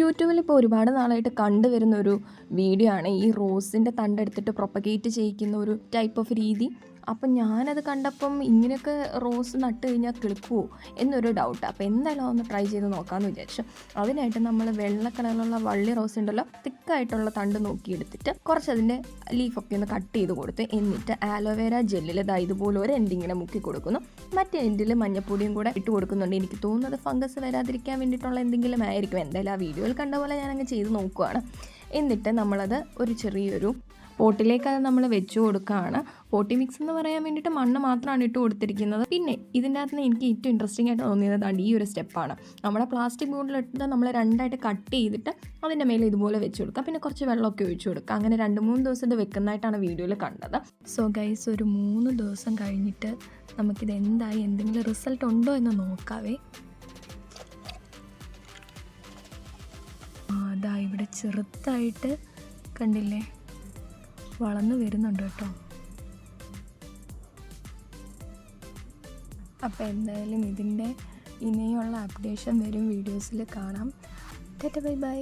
യൂട്യൂബിൽ ഇപ്പോൾ ഒരുപാട് നാളായിട്ട് കണ്ടുവരുന്ന ഒരു വീഡിയോ ആണ്. ഈ റോസിന്റെ തണ്ടെടുത്തിട്ട് പ്രൊപ്പഗേറ്റ് ചെയ്യിക്കുന്ന ഒരു ടൈപ്പ് ഓഫ് രീതി. അപ്പം ഞാനത് കണ്ടപ്പം ഇങ്ങനെയൊക്കെ റോസ് നട്ട് കഴിഞ്ഞാൽ കിളിക്കുമോ എന്നൊരു ഡൗട്ട് അപ്പോൾ എന്തായാലും ഒന്ന് ട്രൈ ചെയ്ത് നോക്കാമെന്ന് വിചാരിച്ചു. അതിനായിട്ട് നമ്മൾ വെള്ള കളറിലുള്ള വള്ളി റോസ് ഉണ്ടല്ലോ തിക്കായിട്ടുള്ള തണ്ട് നോക്കിയെടുത്തിട്ട് കുറച്ച് അതിന്റെ ലീഫൊക്കെ ഒന്ന് കട്ട് ചെയ്ത് കൊടുത്ത് എന്നിട്ട് ആലോവേര ജെല്ലിൽ ഇതാ ഇതുപോലെ ഒരു എൻഡിങ്ങനെ മുക്കി കൊടുക്കുന്നു. മറ്റേ എൻഡിൽ മഞ്ഞപ്പൊടിയും കൂടെ ഇട്ട് കൊടുക്കുന്നുണ്ട്. എനിക്ക് തോന്നുന്നത് ഫംഗസ് വരാതിരിക്കാൻ വേണ്ടിയിട്ടുള്ള എന്തെങ്കിലും ആയിരിക്കും. എന്തായാലും ആ വീഡിയോയിൽ കണ്ട പോലെ ഞാനങ്ങ് ചെയ്ത് നോക്കുകയാണ് എന്നിട്ട് നമ്മളത് ഒരു ചെറിയൊരു പോട്ടിലേക്ക് അത് നമ്മൾ വെച്ച് കൊടുക്കുകയാണ് പോട്ടി മിക്സ് എന്ന് പറയാൻ വേണ്ടിയിട്ട് മണ്ണ് മാത്രമാണ് ഇട്ട് കൊടുത്തിരിക്കുന്നത്. പിന്നെ ഇതിന്റെ അകത്ത് എനിക്ക് ഏറ്റവും ഇൻട്രസ്റ്റിംഗ് ആയിട്ട് തോന്നിയത് ദാ ഈ ഒരു സ്റ്റെപ്പാണ് നമ്മുടെ പ്ലാസ്റ്റിക് ബോട്ടിലിട്ട് നമ്മൾ രണ്ടായിട്ട് കട്ട് ചെയ്തിട്ട് അതിന്റെ മേലെ ഇതുപോലെ വെച്ച് കൊടുക്കുക പിന്നെ കുറച്ച് വെള്ളമൊക്കെ ഒഴിച്ചു കൊടുക്കുക അങ്ങനെ രണ്ട് മൂന്ന് ദിവസം ഇത് വെക്കുന്നതായിട്ടാണ് വീഡിയോയിൽ കണ്ടത്. സോ ഗൈസ് ഒരു മൂന്ന് ദിവസം കഴിഞ്ഞിട്ട് നമുക്കിത് എന്തായി എന്തെങ്കിലും റിസൾട്ട് ഉണ്ടോ എന്ന് നോക്കാവേ. ഇവിടെ ചെറുതായിട്ട് കണ്ടില്ലേ? വളർന്നു വരുന്നുണ്ട് കേട്ടോ. അപ്പോൾ എന്തായാലും ഇതിന്റെ ഇനിയുള്ള അപ്ഡേഷൻ വരും വീഡിയോസിൽ കാണാം. Bye bye.